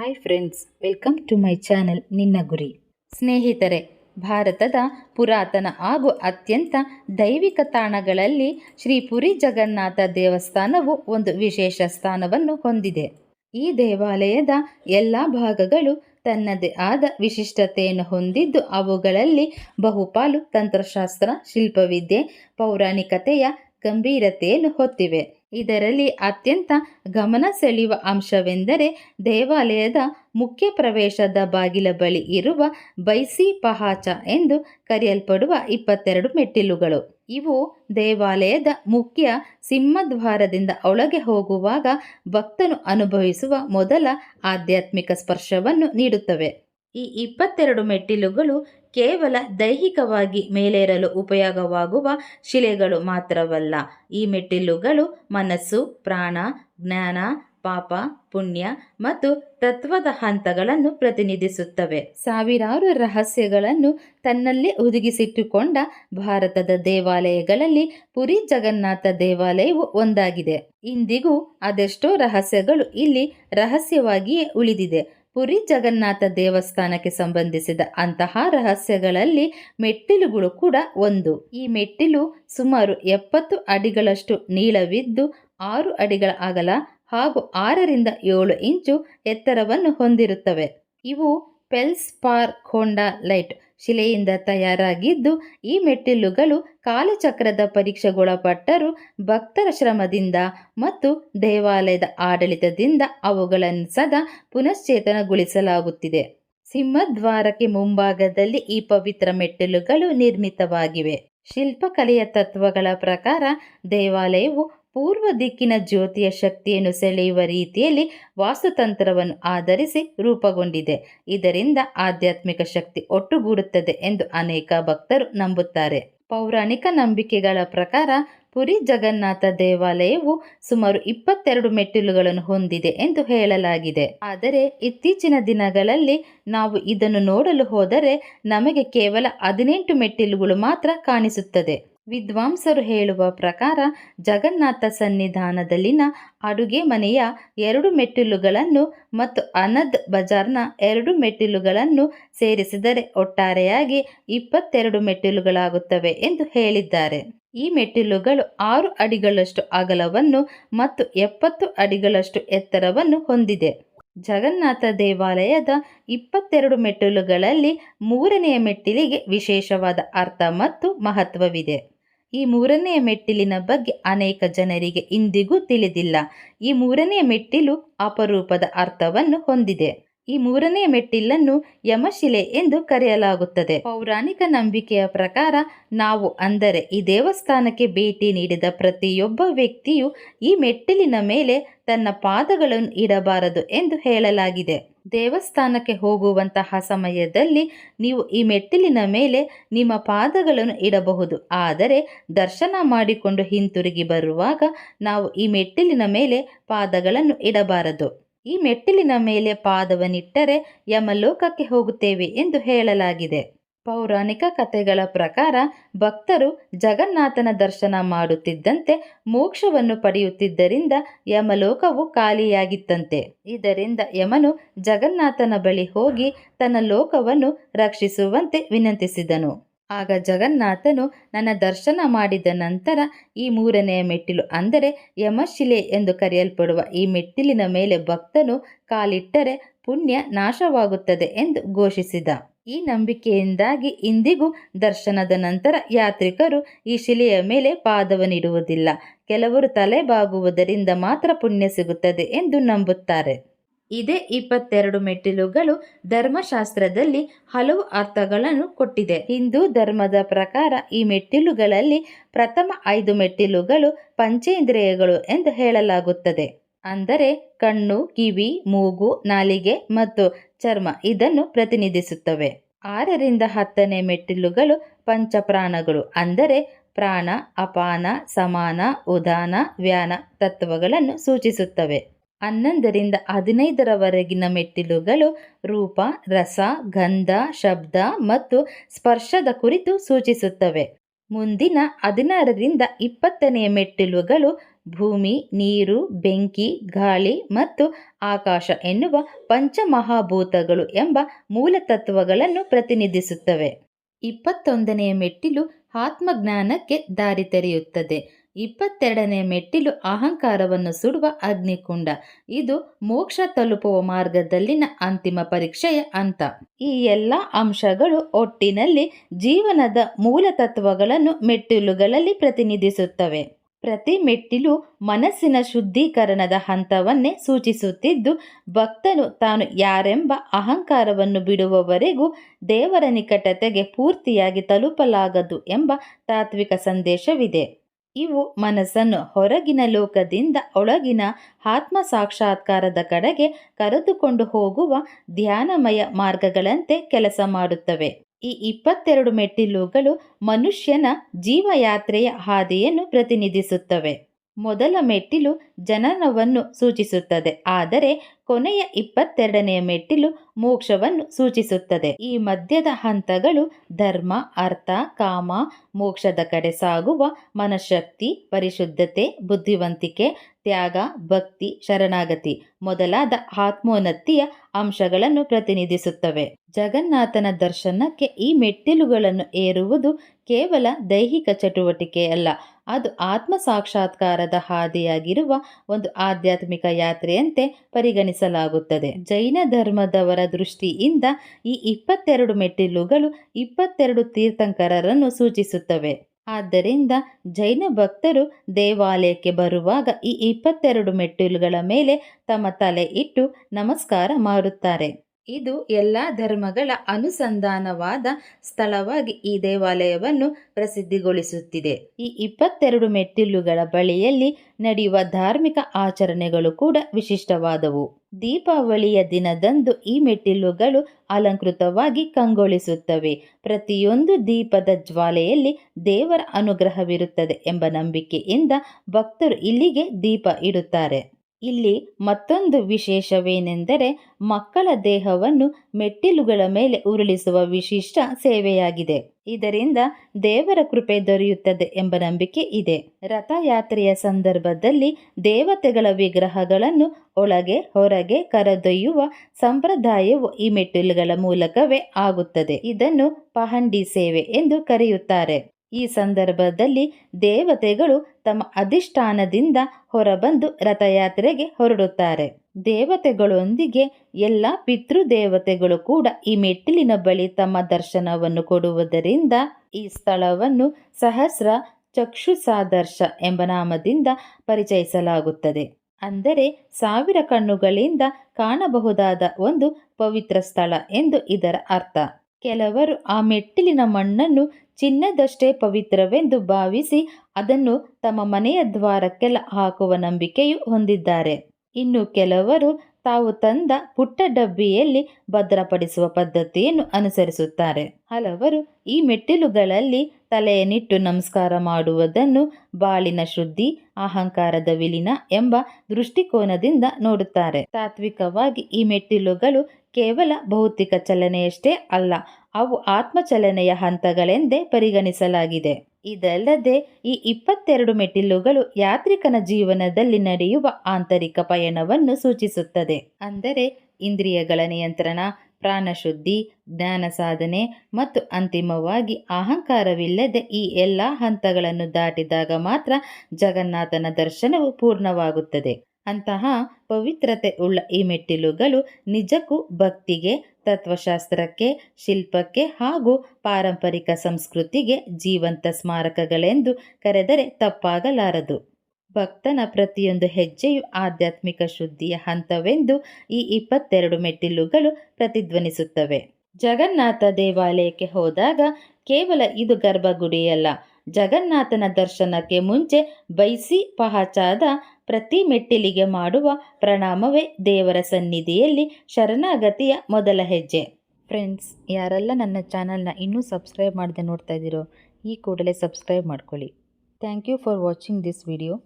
Hi friends welcome to my channel ನಿನ್ನ ಗುರಿ ಸ್ನೇಹಿತರೆ, ಭಾರತದ ಪುರಾತನ ಹಾಗೂ ಅತ್ಯಂತ ದೈವಿಕ ತಾಣಗಳಲ್ಲಿ ಶ್ರೀ ಪುರಿ ಜಗನ್ನಾಥ ದೇವಸ್ಥಾನವು ಒಂದು ವಿಶೇಷ ಸ್ಥಾನವನ್ನು ಹೊಂದಿದೆ. ಈ ದೇವಾಲಯದ ಎಲ್ಲ ಭಾಗಗಳು ತನ್ನದೇ ಆದ ವಿಶಿಷ್ಟತೆಯನ್ನು ಹೊಂದಿದ್ದು, ಅವುಗಳಲ್ಲಿ ಬಹುಪಾಲು ತಂತ್ರಶಾಸ್ತ್ರ, ಶಿಲ್ಪವಿದ್ಯೆ, ಪೌರಾಣಿಕತೆಯ ಗಂಭೀರತೆಯನ್ನು ಹೊತ್ತಿವೆ. ಇದರಲ್ಲಿ ಅತ್ಯಂತ ಗಮನ ಸೆಳೆಯುವ ಅಂಶವೆಂದರೆ ದೇವಾಲಯದ ಮುಖ್ಯ ಪ್ರವೇಶದ ಬಾಗಿಲ ಬಳಿ ಇರುವ ಬೈಸಿ ಪಹಾಚ ಎಂದು ಕರೆಯಲ್ಪಡುವ ಇಪ್ಪತ್ತೆರಡು ಮೆಟ್ಟಿಲುಗಳು. ಇವು ದೇವಾಲಯದ ಮುಖ್ಯ ಸಿಂಹದ್ವಾರದಿಂದ ಒಳಗೆ ಹೋಗುವಾಗ ಭಕ್ತನು ಅನುಭವಿಸುವ ಮೊದಲ ಆಧ್ಯಾತ್ಮಿಕ ಸ್ಪರ್ಶವನ್ನು ನೀಡುತ್ತವೆ. ಈ ಇಪ್ಪತ್ತೆರಡು ಮೆಟ್ಟಿಲುಗಳು ಕೇವಲ ದೈಹಿಕವಾಗಿ ಮೇಲೇರಲು ಉಪಯೋಗವಾಗುವ ಶಿಲೆಗಳು ಮಾತ್ರವಲ್ಲ. ಈ ಮೆಟ್ಟಿಲುಗಳು ಮನಸ್ಸು, ಪ್ರಾಣ, ಜ್ಞಾನ, ಪಾಪ, ಪುಣ್ಯ ಮತ್ತು ತತ್ವದ ಹಂತಗಳನ್ನು ಪ್ರತಿನಿಧಿಸುತ್ತವೆ. ಸಾವಿರಾರು ರಹಸ್ಯಗಳನ್ನು ತನ್ನಲ್ಲೇ ಒದಗಿಸಿಟ್ಟುಕೊಂಡ ಭಾರತದ ದೇವಾಲಯಗಳಲ್ಲಿ ಪುರಿ ಜಗನ್ನಾಥ ದೇವಾಲಯವು ಒಂದಾಗಿದೆ. ಇಂದಿಗೂ ಅದೆಷ್ಟೋ ರಹಸ್ಯಗಳು ಇಲ್ಲಿ ರಹಸ್ಯವಾಗಿಯೇ ಉಳಿದಿದೆ. ಪುರಿ ಜಗನ್ನಾಥ ದೇವಸ್ಥಾನಕ್ಕೆ ಸಂಬಂಧಿಸಿದ ಅಂತಹ ರಹಸ್ಯಗಳಲ್ಲಿ ಮೆಟ್ಟಿಲುಗಳು ಕೂಡ ಒಂದು. ಈ ಮೆಟ್ಟಿಲು ಸುಮಾರು ಎಪ್ಪತ್ತು ಅಡಿಗಳಷ್ಟು ನೀಳವಿದ್ದು ಆರು ಅಡಿಗಳ ಅಗಲ ಹಾಗೂ ಆರರಿಂದ ಏಳು ಇಂಚು ಎತ್ತರವನ್ನು ಹೊಂದಿರುತ್ತವೆ. ಇವು ಪೆಲ್ಸ್ ಪಾರ್ ಲೈಟ್ ಶಿಲೆಯಿಂದ ತಯಾರಾಗಿದ್ದು, ಈ ಮೆಟ್ಟಿಲುಗಳು ಕಾಲಚಕ್ರದ ಪರೀಕ್ಷೆಗೊಳಪಟ್ಟರೂ ಭಕ್ತರ ಶ್ರಮದಿಂದ ಮತ್ತು ದೇವಾಲಯದ ಆಡಳಿತದಿಂದ ಅವುಗಳನ್ನು ಸದಾ ಪುನಶ್ಚೇತನಗೊಳಿಸಲಾಗುತ್ತಿದೆ. ಸಿಂಹದ್ವಾರಕ್ಕೆ ಮುಂಭಾಗದಲ್ಲಿ ಈ ಪವಿತ್ರ ಮೆಟ್ಟಿಲುಗಳು ನಿರ್ಮಿತವಾಗಿವೆ. ಶಿಲ್ಪಕಲೆಯ ತತ್ವಗಳ ಪ್ರಕಾರ ದೇವಾಲಯವು ಪೂರ್ವ ದಿಕ್ಕಿನ ಜ್ಯೋತಿಯ ಶಕ್ತಿಯನ್ನು ಸೆಳೆಯುವ ರೀತಿಯಲ್ಲಿ ವಾಸ್ತುತಂತ್ರವನ್ನು ಆಧರಿಸಿ ರೂಪುಗೊಂಡಿದೆ. ಇದರಿಂದ ಆಧ್ಯಾತ್ಮಿಕ ಶಕ್ತಿ ಒಟ್ಟುಗೂಡುತ್ತದೆ ಎಂದು ಅನೇಕ ಭಕ್ತರು ನಂಬುತ್ತಾರೆ. ಪೌರಾಣಿಕ ನಂಬಿಕೆಗಳ ಪ್ರಕಾರ ಪುರಿ ಜಗನ್ನಾಥ ದೇವಾಲಯವು ಸುಮಾರು ಇಪ್ಪತ್ತೆರಡು ಮೆಟ್ಟಿಲುಗಳನ್ನು ಹೊಂದಿದೆ ಎಂದು ಹೇಳಲಾಗಿದೆ. ಆದರೆ ಇತ್ತೀಚಿನ ದಿನಗಳಲ್ಲಿ ನಾವು ಇದನ್ನು ನೋಡಲು ಹೋದರೆ ನಮಗೆ ಕೇವಲ ಹದಿನೆಂಟು ಮೆಟ್ಟಿಲುಗಳು ಮಾತ್ರ ಕಾಣಿಸುತ್ತದೆ. ವಿದ್ವಾಂಸರು ಹೇಳುವ ಪ್ರಕಾರ ಜಗನ್ನಾಥ ಸನ್ನಿಧಾನದಲ್ಲಿನ ಅಡುಗೆ ಮನೆಯ ಎರಡು ಮೆಟ್ಟಿಲುಗಳನ್ನು ಮತ್ತು ಅನದ್ ಬಜಾರ್ನ ಎರಡು ಮೆಟ್ಟಿಲುಗಳನ್ನು ಸೇರಿಸಿದರೆ ಒಟ್ಟಾರೆಯಾಗಿ ಇಪ್ಪತ್ತೆರಡು ಮೆಟ್ಟಿಲುಗಳಾಗುತ್ತವೆ ಎಂದು ಹೇಳಿದ್ದಾರೆ. ಈ ಮೆಟ್ಟಿಲುಗಳು ಆರು ಅಡಿಗಳಷ್ಟು ಅಗಲವನ್ನು ಮತ್ತು ಎಪ್ಪತ್ತು ಅಡಿಗಳಷ್ಟು ಎತ್ತರವನ್ನು ಹೊಂದಿದೆ. ಜಗನ್ನಾಥ ದೇವಾಲಯದ ಇಪ್ಪತ್ತೆರಡು ಮೆಟ್ಟಿಲುಗಳಲ್ಲಿ ಮೂರನೆಯ ಮೆಟ್ಟಿಲಿಗೆ ವಿಶೇಷವಾದ ಅರ್ಥ ಮತ್ತು ಮಹತ್ವವಿದೆ. ಈ ಮೂರನೆಯ ಮೆಟ್ಟಿಲಿನ ಬಗ್ಗೆ ಅನೇಕ ಜನರಿಗೆ ಇಂದಿಗೂ ತಿಳಿದಿಲ್ಲ. ಈ ಮೂರನೆಯ ಮೆಟ್ಟಿಲು ಅಪರೂಪದ ಅರ್ಥವನ್ನು ಹೊಂದಿದೆ. ಈ ಮೂರನೇ ಮೆಟ್ಟಿಲನ್ನು ಯಮಶಿಲೆ ಎಂದು ಕರೆಯಲಾಗುತ್ತದೆ. ಪೌರಾಣಿಕ ನಂಬಿಕೆಯ ಪ್ರಕಾರ ನಾವು ಅಂದರೆ ಈ ದೇವಸ್ಥಾನಕ್ಕೆ ಭೇಟಿ ನೀಡಿದ ಪ್ರತಿಯೊಬ್ಬ ವ್ಯಕ್ತಿಯು ಈ ಮೆಟ್ಟಿಲಿನ ಮೇಲೆ ತನ್ನ ಪಾದಗಳನ್ನು ಇಡಬಾರದು ಎಂದು ಹೇಳಲಾಗಿದೆ. ದೇವಸ್ಥಾನಕ್ಕೆ ಹೋಗುವಂತಹ ಸಮಯದಲ್ಲಿ ನೀವು ಈ ಮೆಟ್ಟಿಲಿನ ಮೇಲೆ ನಿಮ್ಮ ಪಾದಗಳನ್ನು ಇಡಬಹುದು. ಆದರೆ ದರ್ಶನ ಮಾಡಿಕೊಂಡು ಹಿಂತಿರುಗಿ ಬರುವಾಗ ನಾವು ಈ ಮೆಟ್ಟಿಲಿನ ಮೇಲೆ ಪಾದಗಳನ್ನು ಇಡಬಾರದು. ಈ ಮೆಟ್ಟಿಲಿನ ಮೇಲೆ ಪಾದವನಿಟ್ಟರೆ ಯಮಲೋಕಕ್ಕೆ ಹೋಗುತ್ತೇವೆ ಎಂದು ಹೇಳಲಾಗಿದೆ. ಪೌರಾಣಿಕ ಕಥೆಗಳ ಪ್ರಕಾರ ಭಕ್ತರು ಜಗನ್ನಾಥನ ದರ್ಶನ ಮಾಡುತ್ತಿದ್ದಂತೆ ಮೋಕ್ಷವನ್ನು ಪಡೆಯುತ್ತಿದ್ದರಿಂದ ಯಮಲೋಕವು ಖಾಲಿಯಾಗಿತ್ತಂತೆ. ಇದರಿಂದ ಯಮನು ಜಗನ್ನಾಥನ ಬಳಿ ಹೋಗಿ ತನ್ನ ಲೋಕವನ್ನು ರಕ್ಷಿಸುವಂತೆ ವಿನಂತಿಸಿದನು. ಆಗ ಜಗನ್ನಾಥನು ನನ್ನ ದರ್ಶನ ಮಾಡಿದ ನಂತರ ಈ ಮೂರನೆಯ ಮೆಟ್ಟಿಲು ಅಂದರೆ ಯಮಶಿಲೆ ಎಂದು ಕರೆಯಲ್ಪಡುವ ಈ ಮೆಟ್ಟಿಲಿನ ಮೇಲೆ ಭಕ್ತನು ಕಾಲಿಟ್ಟರೆ ಪುಣ್ಯ ನಾಶವಾಗುತ್ತದೆ ಎಂದು ಘೋಷಿಸಿದ. ಈ ನಂಬಿಕೆಯಿಂದಾಗಿ ಇಂದಿಗೂ ದರ್ಶನದ ನಂತರ ಯಾತ್ರಿಕರು ಈ ಶಿಲೆಯ ಮೇಲೆ ಪಾದವನಿಡುವುದಿಲ್ಲ ಕೆಲವರು ತಲೆ ಬಾಗುವುದರಿಂದ ಮಾತ್ರ ಪುಣ್ಯ ಸಿಗುತ್ತದೆ ಎಂದು ನಂಬುತ್ತಾರೆ. ಇದೇ ಇಪ್ಪತ್ತೆರಡು ಮೆಟ್ಟಿಲುಗಳು ಧರ್ಮಶಾಸ್ತ್ರದಲ್ಲಿ ಹಲವು ಅರ್ಥಗಳನ್ನು ಕೊಟ್ಟಿದೆ. ಹಿಂದೂ ಧರ್ಮದ ಪ್ರಕಾರ ಈ ಮೆಟ್ಟಿಲುಗಳಲ್ಲಿ ಪ್ರಥಮ ಐದು ಮೆಟ್ಟಿಲುಗಳು ಪಂಚೇಂದ್ರಿಯಗಳು ಎಂದು ಹೇಳಲಾಗುತ್ತದೆ. ಅಂದರೆ ಕಣ್ಣು, ಕಿವಿ, ಮೂಗು, ನಾಲಿಗೆ ಮತ್ತು ಚರ್ಮ ಇದನ್ನು ಪ್ರತಿನಿಧಿಸುತ್ತವೆ. ಆರರಿಂದ ಹತ್ತನೇ ಮೆಟ್ಟಿಲುಗಳು ಪಂಚಪ್ರಾಣಗಳು. ಅಂದರೆ ಪ್ರಾಣ, ಅಪಾನ, ಸಮಾನ, ಉದಾನ, ವ್ಯಾನ ತತ್ವಗಳನ್ನು ಸೂಚಿಸುತ್ತವೆ. ಹನ್ನೊಂದರಿಂದ ಹದಿನೈದರವರೆಗಿನ ಮೆಟ್ಟಿಲುಗಳು ರೂಪ, ರಸ, ಗಂಧ, ಶಬ್ದ ಮತ್ತು ಸ್ಪರ್ಶದ ಕುರಿತು ಸೂಚಿಸುತ್ತವೆ. ಮುಂದಿನ ಹದಿನಾರರಿಂದ ಇಪ್ಪತ್ತನೆಯ ಮೆಟ್ಟಿಲುಗಳು ಭೂಮಿ, ನೀರು, ಬೆಂಕಿ, ಗಾಳಿ ಮತ್ತು ಆಕಾಶ ಎನ್ನುವ ಪಂಚಮಹಾಭೂತಗಳು ಎಂಬ ಮೂಲತತ್ವಗಳನ್ನು ಪ್ರತಿನಿಧಿಸುತ್ತವೆ. ಇಪ್ಪತ್ತೊಂದನೆಯ ಮೆಟ್ಟಿಲು ಆತ್ಮಜ್ಞಾನಕ್ಕೆ ದಾರಿ ತೆರೆಯುತ್ತದೆ. ಇಪ್ಪತ್ತೆರಡನೇ ಮೆಟ್ಟಿಲು ಅಹಂಕಾರವನ್ನು ಸುಡುವ ಅಗ್ನಿಕುಂಡ. ಇದು ಮೋಕ್ಷ ತಲುಪುವ ಮಾರ್ಗದಲ್ಲಿನ ಅಂತಿಮ ಪರೀಕ್ಷೆಯ ಅಂತ ಈ ಎಲ್ಲ ಅಂಶಗಳು ಒಟ್ಟಿನಲ್ಲಿ ಜೀವನದ ಮೂಲ ತತ್ವಗಳನ್ನು ಮೆಟ್ಟಿಲುಗಳಲ್ಲಿ ಪ್ರತಿನಿಧಿಸುತ್ತವೆ. ಪ್ರತಿ ಮೆಟ್ಟಿಲು ಮನಸ್ಸಿನ ಶುದ್ಧೀಕರಣದ ಹಂತವನ್ನೇ ಸೂಚಿಸುತ್ತಿದ್ದು, ಭಕ್ತನು ತಾನು ಯಾರೆಂಬ ಅಹಂಕಾರವನ್ನು ಬಿಡುವವರೆಗೂ ದೇವರ ನಿಕಟತೆಗೆ ಪೂರ್ತಿಯಾಗಿ ತಲುಪಲಾಗದು ಎಂಬ ತಾತ್ವಿಕ ಸಂದೇಶವಿದೆ. ಇವು ಮನಸ್ಸನ್ನು ಹೊರಗಿನ ಲೋಕದಿಂದ ಒಳಗಿನ ಆತ್ಮ ಸಾಕ್ಷಾತ್ಕಾರದ ಕಡೆಗೆ ಕರೆದುಕೊಂಡು ಹೋಗುವ ಧ್ಯಾನಮಯ ಮಾರ್ಗಗಳಂತೆ ಕೆಲಸ ಮಾಡುತ್ತವೆ. ಈ ಇಪ್ಪತ್ತೆರಡು ಮೆಟ್ಟಿಲುಗಳು ಮನುಷ್ಯನ ಜೀವಯಾತ್ರೆಯ ಹಾದಿಯನ್ನು ಪ್ರತಿನಿಧಿಸುತ್ತವೆ. ಮೊದಲ ಮೆಟ್ಟಿಲು ಜನನವನ್ನು ಸೂಚಿಸುತ್ತದೆ, ಆದರೆ ಕೊನೆಯ ಇಪ್ಪತ್ತೆರಡನೆಯ ಮೆಟ್ಟಿಲು ಮೋಕ್ಷವನ್ನು ಸೂಚಿಸುತ್ತದೆ. ಈ ಮಧ್ಯದ ಹಂತಗಳು ಧರ್ಮ, ಅರ್ಥ, ಕಾಮ, ಮೋಕ್ಷದ ಕಡೆ ಸಾಗುವ ಮನಃಶಕ್ತಿ, ಪರಿಶುದ್ಧತೆ, ಬುದ್ಧಿವಂತಿಕೆ, ತ್ಯಾಗ, ಭಕ್ತಿ, ಶರಣಾಗತಿ ಮೊದಲಾದ ಆತ್ಮೋನ್ನತಿಯ ಅಂಶಗಳನ್ನು ಪ್ರತಿನಿಧಿಸುತ್ತವೆ. ಜಗನ್ನಾಥನ ದರ್ಶನಕ್ಕೆ ಈ ಮೆಟ್ಟಿಲುಗಳನ್ನು ಏರುವುದು ಕೇವಲ ದೈಹಿಕ ಚಟುವಟಿಕೆಯಲ್ಲ ಅದು ಆತ್ಮ ಸಾಕ್ಷಾತ್ಕಾರದ ಹಾದಿಯಾಗಿರುವ ಒಂದು ಆಧ್ಯಾತ್ಮಿಕ ಯಾತ್ರೆಯಂತೆ ಪರಿಗಣಿಸಲಾಗುತ್ತದೆ. ಜೈನ ಧರ್ಮದವರ ದೃಷ್ಟಿಯಿಂದ ಈ ಇಪ್ಪತ್ತೆರಡು ಮೆಟ್ಟಿಲುಗಳು ಇಪ್ಪತ್ತೆರಡು ತೀರ್ಥಂಕರರನ್ನು ಸೂಚಿಸುತ್ತವೆ. ಆದ್ದರಿಂದ ಜೈನ ಭಕ್ತರು ದೇವಾಲಯಕ್ಕೆ ಬರುವಾಗ ಈ ಇಪ್ಪತ್ತೆರಡು ಮೆಟ್ಟಿಲುಗಳ ಮೇಲೆ ತಮ್ಮ ತಲೆ ಇಟ್ಟು ನಮಸ್ಕಾರ ಮಾಡುತ್ತಾರೆ ಇದು ಎಲ್ಲ ಧರ್ಮಗಳ ಅನುಸಂಧಾನವಾದ ಸ್ಥಳವಾಗಿ ಈ ದೇವಾಲಯವನ್ನು ಪ್ರಸಿದ್ಧಿಗೊಳಿಸುತ್ತಿದೆ. ಈ ಇಪ್ಪತ್ತೆರಡು ಮೆಟ್ಟಿಲುಗಳ ಬಳಿಯಲ್ಲಿ ನಡೆಯುವ ಧಾರ್ಮಿಕ ಆಚರಣೆಗಳು ಕೂಡ ವಿಶಿಷ್ಟವಾದವು. ದೀಪಾವಳಿಯ ದಿನದಂದು ಈ ಮೆಟ್ಟಿಲುಗಳು ಅಲಂಕೃತವಾಗಿ ಕಂಗೊಳಿಸುತ್ತವೆ. ಪ್ರತಿಯೊಂದು ದೀಪದ ಜ್ವಾಲೆಯಲ್ಲಿ ದೇವರ ಅನುಗ್ರಹವಿರುತ್ತದೆ ಎಂಬ ನಂಬಿಕೆಯಿಂದ ಭಕ್ತರು ಇಲ್ಲಿಗೆ ದೀಪ ಇಡುತ್ತಾರೆ. ಇಲ್ಲಿ ಮತ್ತೊಂದು ವಿಶೇಷವೇನೆಂದರೆ ಮಕ್ಕಳ ದೇಹವನ್ನು ಮೆಟ್ಟಿಲುಗಳ ಮೇಲೆ ಉರುಳಿಸುವ ವಿಶಿಷ್ಟ ಸೇವೆಯಾಗಿದೆ. ಇದರಿಂದ ದೇವರ ಕೃಪೆ ದೊರೆಯುತ್ತದೆ ಎಂಬ ನಂಬಿಕೆ ಇದೆ. ರಥಯಾತ್ರೆಯ ಸಂದರ್ಭದಲ್ಲಿ ದೇವತೆಗಳ ವಿಗ್ರಹಗಳನ್ನು ಒಳಗೆ ಹೊರಗೆ ಕರೆದೊಯ್ಯುವ ಸಂಪ್ರದಾಯವು ಈ ಮೆಟ್ಟಿಲುಗಳ ಮೂಲಕವೇ ಆಗುತ್ತದೆ. ಇದನ್ನು ಪಹಂಡಿ ಸೇವೆ ಎಂದು ಕರೆಯುತ್ತಾರೆ. ಈ ಸಂದರ್ಭದಲ್ಲಿ ದೇವತೆಗಳು ತಮ್ಮ ಅಧಿಷ್ಠಾನದಿಂದ ಹೊರಬಂದು ರಥಯಾತ್ರೆಗೆ ಹೊರಡುತ್ತಾರೆ. ದೇವತೆಗಳೊಂದಿಗೆ ಎಲ್ಲ ಪಿತೃದೇವತೆಗಳು ಕೂಡ ಈ ಮೆಟ್ಟಿಲಿನ ಬಳಿ ತಮ್ಮ ದರ್ಶನವನ್ನು ಕೊಡುವುದರಿಂದ ಈ ಸ್ಥಳವನ್ನು ಸಹಸ್ರ ಚಕ್ಷುಸಾದರ್ಶ ಎಂಬ ನಾಮದಿಂದ ಪರಿಚಯಿಸಲಾಗುತ್ತದೆ. ಅಂದರೆ ಸಾವಿರ ಕಣ್ಣುಗಳಿಂದ ಕಾಣಬಹುದಾದ ಒಂದು ಪವಿತ್ರ ಸ್ಥಳ ಎಂದು ಇದರ ಅರ್ಥ. ಕೆಲವರು ಆ ಮೆಟ್ಟಿಲಿನ ಮಣ್ಣನ್ನು ಚಿನ್ನದಷ್ಟೇ ಪವಿತ್ರವೆಂದು ಭಾವಿಸಿ ಅದನ್ನು ತಮ್ಮ ಮನೆಯ ದ್ವಾರಕ್ಕೆಲ್ಲ ಹಾಕುವ ನಂಬಿಕೆಯು ಹೊಂದಿದ್ದಾರೆ. ಇನ್ನು ಕೆಲವರು ತಾವು ತಂದ ಪುಟ್ಟ ಡಬ್ಬಿಯಲ್ಲಿ ಭದ್ರಪಡಿಸುವ ಪದ್ಧತಿಯನ್ನು ಅನುಸರಿಸುತ್ತಾರೆ. ಹಲವರು ಈ ಮೆಟ್ಟಿಲುಗಳಲ್ಲಿ ತಲೆಯನ್ನಿಟ್ಟು ನಮಸ್ಕಾರ ಮಾಡುವುದನ್ನು ಬಾಳಿನ ಶುದ್ಧಿ, ಅಹಂಕಾರದ ವಿಲೀನ ಎಂಬ ದೃಷ್ಟಿಕೋನದಿಂದ ನೋಡುತ್ತಾರೆ. ತಾತ್ವಿಕವಾಗಿ ಈ ಮೆಟ್ಟಿಲುಗಳು ಕೇವಲ ಭೌತಿಕ ಚಲನೆಯಷ್ಟೇ ಅಲ್ಲ, ಅವು ಆತ್ಮಚಲನೆಯ ಹಂತಗಳೆಂದೇ ಪರಿಗಣಿಸಲಾಗಿದೆ. ಇದಲ್ಲದೆ ಈ ಇಪ್ಪತ್ತೆರಡು ಮೆಟ್ಟಿಲುಗಳು ಯಾತ್ರಿಕನ ಜೀವನದಲ್ಲಿ ನಡೆಯುವ ಆಂತರಿಕ ಪಯಣವನ್ನು ಸೂಚಿಸುತ್ತದೆ. ಅಂದರೆ ಇಂದ್ರಿಯಗಳ ನಿಯಂತ್ರಣ ಪ್ರಾಣಶುದ್ಧಿ, ಜ್ಞಾನ ಸಾಧನೆ ಮತ್ತು ಅಂತಿಮವಾಗಿ ಅಹಂಕಾರವಿಲ್ಲದೆ ಈ ಎಲ್ಲ ಹಂತಗಳನ್ನು ದಾಟಿದಾಗ ಮಾತ್ರ ಜಗನ್ನಾಥನ ದರ್ಶನವು ಪೂರ್ಣವಾಗುತ್ತದೆ. ಅಂತಹ ಪವಿತ್ರತೆ ಉಳ್ಳ ಈ ಮೆಟ್ಟಿಲುಗಳು ನಿಜಕ್ಕೂ ಭಕ್ತಿಗೆ, ತತ್ವಶಾಸ್ತ್ರಕ್ಕೆ, ಶಿಲ್ಪಕ್ಕೆ ಹಾಗೂ ಪಾರಂಪರಿಕ ಸಂಸ್ಕೃತಿಗೆ ಜೀವಂತ ಸ್ಮಾರಕಗಳೆಂದು ಕರೆದರೆ ತಪ್ಪಾಗಲಾರದು. ಭಕ್ತನ ಪ್ರತಿಯೊಂದು ಹೆಜ್ಜೆಯು ಆಧ್ಯಾತ್ಮಿಕ ಶುದ್ಧಿಯ ಹಂತವೆಂದು ಈ ಇಪ್ಪತ್ತೆರಡು ಮೆಟ್ಟಿಲುಗಳು ಪ್ರತಿಧ್ವನಿಸುತ್ತವೆ. ಜಗನ್ನಾಥ ದೇವಾಲಯಕ್ಕೆ ಹೋದಾಗ ಕೇವಲ ಇದು ಗರ್ಭಗುಡಿಯಲ್ಲ. ಜಗನ್ನಾಥನ ದರ್ಶನಕ್ಕೆ ಮುಂಚೆ ಬೈಸಿ ಪಹಚಾದ ಪ್ರತಿ ಮೆಟ್ಟಿಲಿಗೆ ಮಾಡುವ ಪ್ರಣಾಮವೇ ದೇವರ ಸನ್ನಿಧಿಯಲ್ಲಿ ಶರಣಾಗತಿಯ ಮೊದಲ ಹೆಜ್ಜೆ. ಫ್ರೆಂಡ್ಸ್ ಯಾರೆಲ್ಲ ನನ್ನ ಚಾನಲ್ನ ಇನ್ನೂ ಸಬ್ಸ್ಕ್ರೈಬ್ ಮಾಡದೆ ನೋಡ್ತಾ ಇದ್ದೀರೋ, ಈ ಕೂಡಲೇ ಸಬ್ಸ್ಕ್ರೈಬ್ ಮಾಡ್ಕೊಳ್ಳಿ. Thank you for watching this video